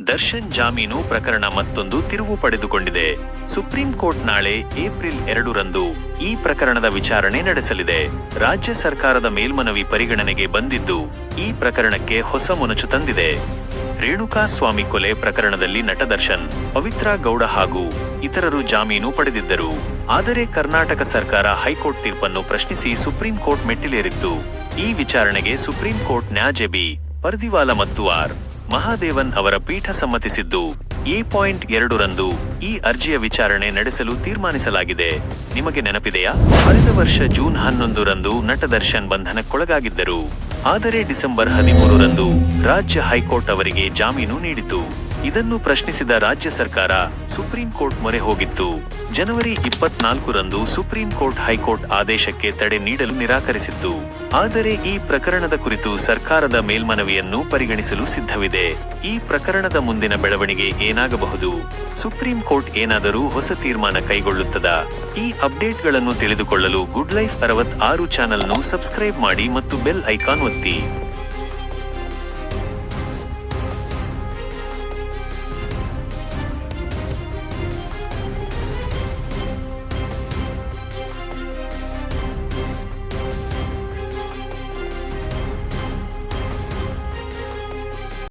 ದರ್ಶನ್ ಜಾಮೀನು ಪ್ರಕರಣ ಮತ್ತೊಂದು ತಿರುವು ಪಡೆದುಕೊಂಡಿದೆ. ಸುಪ್ರೀಂ ಕೋರ್ಟ್ ನಾಳೆ ಏಪ್ರಿಲ್ ಎರಡರಂದು ಈ ಪ್ರಕರಣದ ವಿಚಾರಣೆ ನಡೆಸಲಿದೆ. ರಾಜ್ಯ ಸರ್ಕಾರದ ಮೇಲ್ಮನವಿ ಪರಿಗಣನೆಗೆ ಬಂದಿದ್ದು ಈ ಪ್ರಕರಣಕ್ಕೆ ಹೊಸ ಮುನಚು ತಂದಿದೆ. ರೇಣುಕಾ ಸ್ವಾಮಿ ಕೊಲೆ ಪ್ರಕರಣದಲ್ಲಿ ನಟ ದರ್ಶನ್, ಪವಿತ್ರ ಗೌಡ ಹಾಗೂ ಇತರರು ಜಾಮೀನು ಪಡೆದಿದ್ದರು. ಆದರೆ ಕರ್ನಾಟಕ ಸರ್ಕಾರ ಹೈಕೋರ್ಟ್ ತೀರ್ಪನ್ನು ಪ್ರಶ್ನಿಸಿ ಸುಪ್ರೀಂ ಕೋರ್ಟ್ ಮೆಟ್ಟಿಲೇರಿತ್ತು. ಈ ವಿಚಾರಣೆಗೆ ಸುಪ್ರೀಂ ಕೋರ್ಟ್ ನ್ಯಾಜೆಬಿ ಪರ್ದಿವಾಲ ಮತ್ತು ಆರ್. ಮಹಾದೇವನ್ ಅವರ ಪೀಠ ಸಮ್ಮತಿಸಿದ್ದು. ಎ ಪಾಯಿಂಟ್ ಎರಡರಂದು ಈ ಅರ್ಜಿಯ ವಿಚಾರಣೆ ನಡೆಸಲು ತೀರ್ಮಾನಿಸಲಾಗಿದೆ. ನಿಮಗೆ ನೆನಪಿದೆಯಾ? ಕಳೆದ ವರ್ಷ ಜೂನ್ ಹನ್ನೊಂದರಂದು ನಟ ದರ್ಶನ್ ಬಂಧನಕ್ಕೊಳಗಾಗಿದ್ದರು. ಆದರೆ ಡಿಸೆಂಬರ್ ಹದಿಮೂರರಂದು ರಾಜ್ಯ ಹೈಕೋರ್ಟ್ ಅವರಿಗೆ ಜಾಮೀನು ನೀಡಿತು. ಇದನ್ನು ಪ್ರಶ್ನಿಸಿದ ರಾಜ್ಯ ಸರ್ಕಾರ ಸುಪ್ರೀಂ ಕೋರ್ಟ್ ಮೊರೆ ಹೋಗಿತ್ತು. ಜನವರಿ ಇಪ್ಪತ್ನಾಲ್ಕರಂದು ಸುಪ್ರೀಂ ಕೋರ್ಟ್ ಹೈಕೋರ್ಟ್ ಆದೇಶಕ್ಕೆ ತಡೆ ನೀಡಲು ನಿರಾಕರಿಸಿತ್ತು. ಆದರೆ ಈ ಪ್ರಕರಣದ ಕುರಿತು ಸರ್ಕಾರದ ಮೇಲ್ಮನವಿಯನ್ನು ಪರಿಗಣಿಸಲು ಸಿದ್ಧವಿದೆ. ಈ ಪ್ರಕರಣದ ಮುಂದಿನ ಬೆಳವಣಿಗೆ ಏನಾಗಬಹುದು? ಸುಪ್ರೀಂ ಕೋರ್ಟ್ ಏನಾದರೂ ಹೊಸ ತೀರ್ಮಾನ ಕೈಗೊಳ್ಳುತ್ತದಾ? ಈ ಅಪ್ಡೇಟ್ಗಳನ್ನು ತಿಳಿದುಕೊಳ್ಳಲು ಗುಡ್ ಲೈಫ್ ಅರವತ್ ಆರು ಚಾನೆಲ್ನು ಸಬ್ಸ್ಕ್ರೈಬ್ ಮಾಡಿ ಮತ್ತು ಬೆಲ್ ಐಕಾನ್ ಒತ್ತಿ.